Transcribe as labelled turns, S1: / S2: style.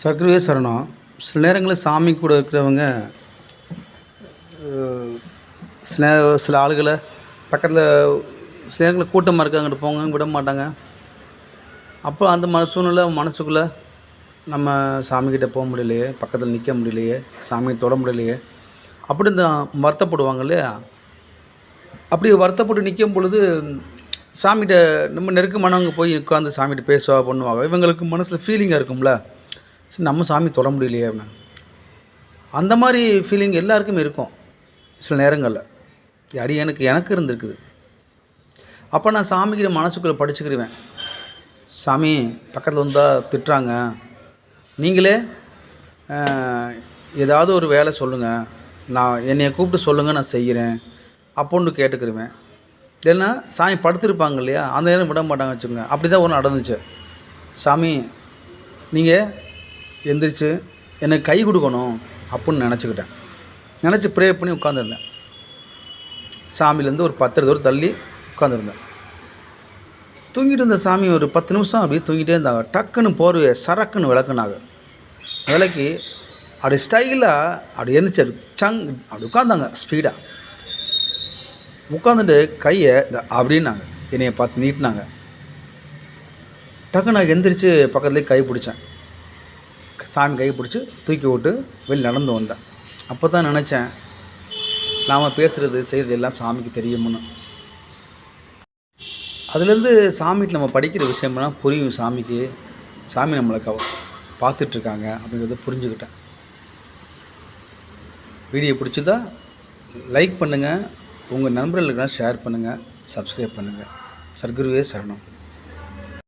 S1: சர்க்கரையே சரணம். சில நேரங்களில் சாமி கூட இருக்கிறவங்க சில சில ஆளுகளை பக்கத்தில் சில நேரங்களில் கூட்டமாக இருக்காங்கிட்டு போங்க விட மாட்டாங்க. அப்போ அந்த மன சூழ்நிலை மனசுக்குள்ளே நம்ம சாமிக்கிட்ட போக முடியலையே பக்கத்தில் நிற்க முடியலையே சாமியை தொட முடியலையே. அப்படி இந்த வருத்தப்படுவாங்க இல்லையா? அப்படி வருத்தப்பட்டு நிற்கும் பொழுது சாமிகிட்ட நம்ம நெருக்கமானவங்க போய் உட்காந்து சாமிகிட்ட பேசுவா பண்ணுவாங்க. இவங்களுக்கு மனசில் ஃபீலிங்காக இருக்கும்ல. சரி நம்ம சாமி தொட முடியலையே அப்படின்னு. அந்த மாதிரி ஃபீலிங் எல்லாருக்குமே இருக்கும் சில நேரங்களில். அடி எனக்கு எனக்கு இருந்திருக்குது. அப்போ நான் சாமிக்கிற மனசுக்குள்ளே படிச்சுக்கிருவேன். சாமி பக்கத்தில் வந்தால் திட்டுறாங்க. நீங்களே ஏதாவது ஒரு வேலை சொல்லுங்கள் நான் என்னையை கூப்பிட்டு சொல்லுங்கள் நான் செய்கிறேன் அப்போன்னு கேட்டுக்கிருவேன். இல்லைன்னா சாமி படுத்திருப்பாங்க இல்லையா? அந்த நேரம் விட மாட்டாங்க வச்சுக்கோங்க. அப்படி தான் ஒன்று நடந்துச்சு. சாமி நீங்கள் எந்திரிச்சு எனக்கு கை கொடுக்கணும் அப்படின்னு நினச்சிக்கிட்டேன். நினச்சி ப்ரே பண்ணி உட்காந்துருந்தேன். சாமியிலேருந்து ஒரு பத்து தூரம் தள்ளி உட்காந்துருந்தேன். தூங்கிட்டு இருந்த சாமி ஒரு பத்து நிமிஷம் அப்படியே தூங்கிட்டே இருந்தாங்க. டக்குன்னு போர்வையை சரக்குன்னு விளக்குனாங்க. விளக்கி அப்படி ஸ்டைலாக அப்படி எந்திரிச்சு அப்படி சங் அப்படி உட்காந்தாங்க ஸ்பீடாக உட்காந்துட்டு கையை இந்த அப்படின்னாங்க. என்னையை பார்த்து நீட்டினாங்க. டக்குன்னு நான் எந்திரிச்சு பக்கத்துலேயே கை பிடிச்சேன். சாமி கை பிடிச்சி தூக்கி விட்டு வெளியில் நடந்து வந்தேன். அப்போ தான் நினச்சேன் நாம் பேசுகிறது செய்கிறது எல்லாம் சாமிக்கு தெரியும்னு. அதுலேருந்து சாமிகிட்ட நம்ம படிக்கிற விஷயம்லாம் புரியும் சாமிக்கு. சாமி நம்மளை கவ பார்த்துட்ருக்காங்க அப்படிங்கிறத புரிஞ்சுக்கிட்டேன். வீடியோ பிடிச்சதா லைக் பண்ணுங்கள் உங்கள் நண்பர்களுக்கெல்லாம் ஷேர் பண்ணுங்கள் சப்ஸ்கிரைப் பண்ணுங்கள் சர்க்குருவே சரணம்.